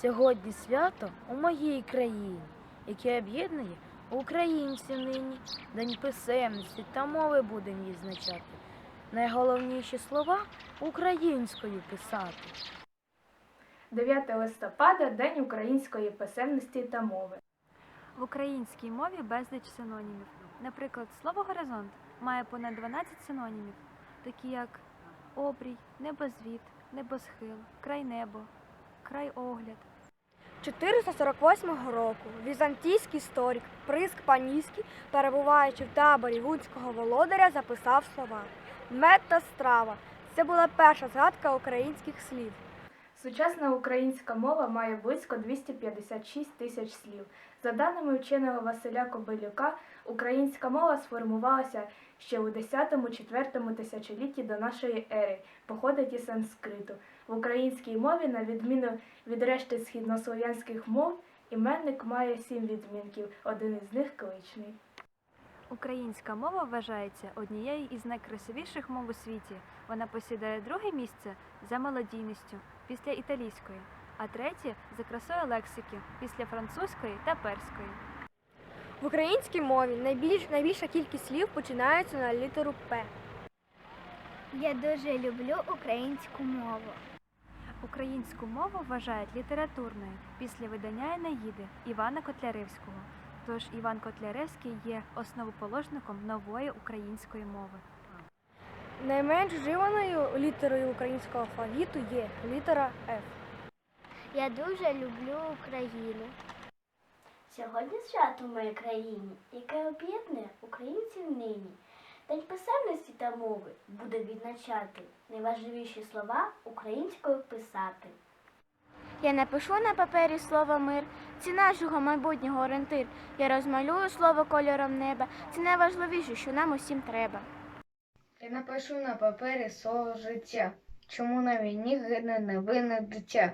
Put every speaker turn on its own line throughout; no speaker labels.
Сьогодні свято у моїй країні, яке об'єднує українців нині. День писемності та мови будемо відзначати. Найголовніші слова українською писати.
9 листопада День української писемності та мови.
В українській мові безліч синонімів. Наприклад, слово горизонт має понад 12 синонімів, такі як обрій, небозвід, небосхил, крайнебо, крайогляд.
448 року візантійський історик Приск Паніський, перебуваючи в таборі гунського володаря, записав слова мед та страва. Це була перша згадка українських слів.
Сучасна українська мова має близько 256 тисяч слів. За даними вченого Василя Кобилюка, українська мова сформувалася ще у 10-4 тисячолітті до нашої ери, походить із санскриту. В українській мові, на відміну від решти східнослов'янських мов, іменник має сім відмінків, один із них кличний.
Українська мова вважається однією із найкрасивіших мов у світі. Вона посідає друге місце за мелодійністю після італійської, а третє за красою лексики після французької та перської.
В українській мові найбільш, найбільша кількість слів починається на літеру П.
Я дуже люблю українську мову.
Українську мову вважають літературною після видання Енеїди Івана Котляревського. Тож Іван Котляревський є основоположником нової української мови.
Найменш вживаною літерою українського алфавіту є літера Ф.
Я дуже люблю Україну.
Сьогодні свято в моїй країні, яке об'єднує українців нині. День писемності та мови буде відзначати найважливіші слова українською писати.
Я напишу на папері слово мир. Це нашого майбутнього орієнтир. Я розмалюю слово кольором неба. Це найважливіше, що нам усім треба.
Я напишу на папері слово життя. Чому на війні гине невинне дитя?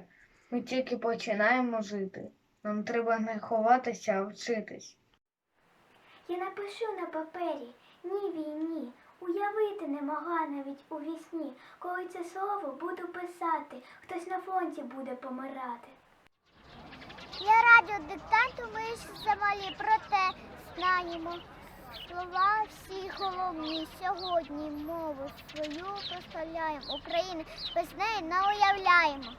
Ми тільки починаємо жити. Нам треба не ховатися, а вчитись.
Я напишу на папері ні війні. Уявити не могла навіть у вісні, коли це слово буду писати, хтось на фронті буде помирати.
Я радіодиктанту ми ж замалі, проте знаємо. Слова всі головні сьогодні мову свою прославляємо. України без неї не уявляємо.